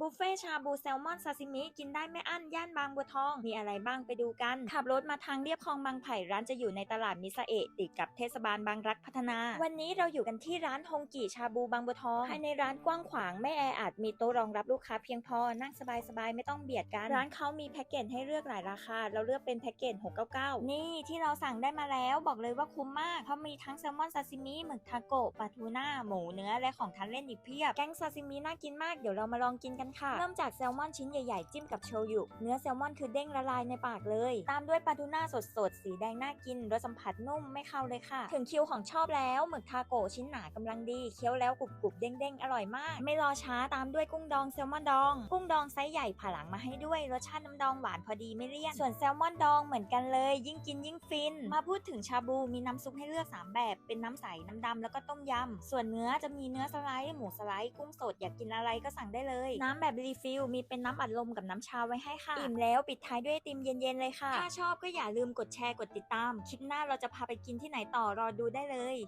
บุฟเฟ่ชาบูแซลมอนซาซิมิกินได้ไม่อั้นย่านบางบัวทอง มีอะไรบ้างไปดูกัน ขับรถมาทางเรียบคลองบางไผ่ร้านจะอยู่ในตลาดมิซาเอะติดกับเทศบาลบางรักพัฒนา วันนี้เราอยู่กันที่ร้านฮงกิชาบูบางบัวทองภายในร้านกว้างขวางไม่แออัดมีโต๊ะรองรับลูกค้าเพียงพอนั่งสบายๆไม่ต้องเบียดกัน ร้านเขามีแพ็กเกจให้เลือกหลายราคา เราเลือกเป็นแพ็กเกจ699 นี่ที่เราสั่งได้มาแล้วบอกเลยว่าคุ้มมากเพราะมีทั้งแซลมอนซาซิมิหมึกทาโกะปลาทูน่าหมูเนื้อและของทานเล่นอีกเพียบแกงซาซิมิน่ากินมากเดี๋ยวเรามาลองกินกันค่ะ เริ่มจากแซลมอนชิ้นใหญ่ๆ จิ้มกับโชยุ เนื้อแซลมอนคือเด้งละลายในปากเลย ตามด้วยปลาทูน่าสดๆ สีแดงน่ากิน รสสัมผัสนุ่มไม่เข้าเลยค่ะ ถึงคิวของชอบแล้วหมึกทาโกชิ้นหนากำลังดี เคี้ยวแล้วกรุบๆเด้งๆ อร่อยมาก ไม่รอช้าตามด้วยกุ้งดองแซลมอนดอง กุ้งดองไซส์ใหญ่ผ่าหลังมาให้ด้วย รสชาติน้ำดองหวานพอดีไม่เลี่ยน ส่วนแซลมอนดองเหมือนกันเลย ยิ่งกินยิ่งฟิน มาพูดถึงชาบูมีน้ำซุปให้เลือก 3 แบบ เป็นน้ำใส น้ำดำแล้วก็ต้มยำ ส่วนเนื้อจะมีเนื้อสไลด์ หมูสไลด์ กุ้งสด อยากกินอะไรก็สั่งได้เลย น้ำแบบรีฟิลมีเป็นน้ำอัดลมกับน้ำชาไว้ให้ค่ะ อิ่มแล้วปิดท้ายด้วยไอติมเย็นๆเลยค่ะ ถ้าชอบก็อย่าลืมกดแชร์กดติดตาม คลิปหน้าเราจะพาไปกินที่ไหนต่อรอดูได้เลย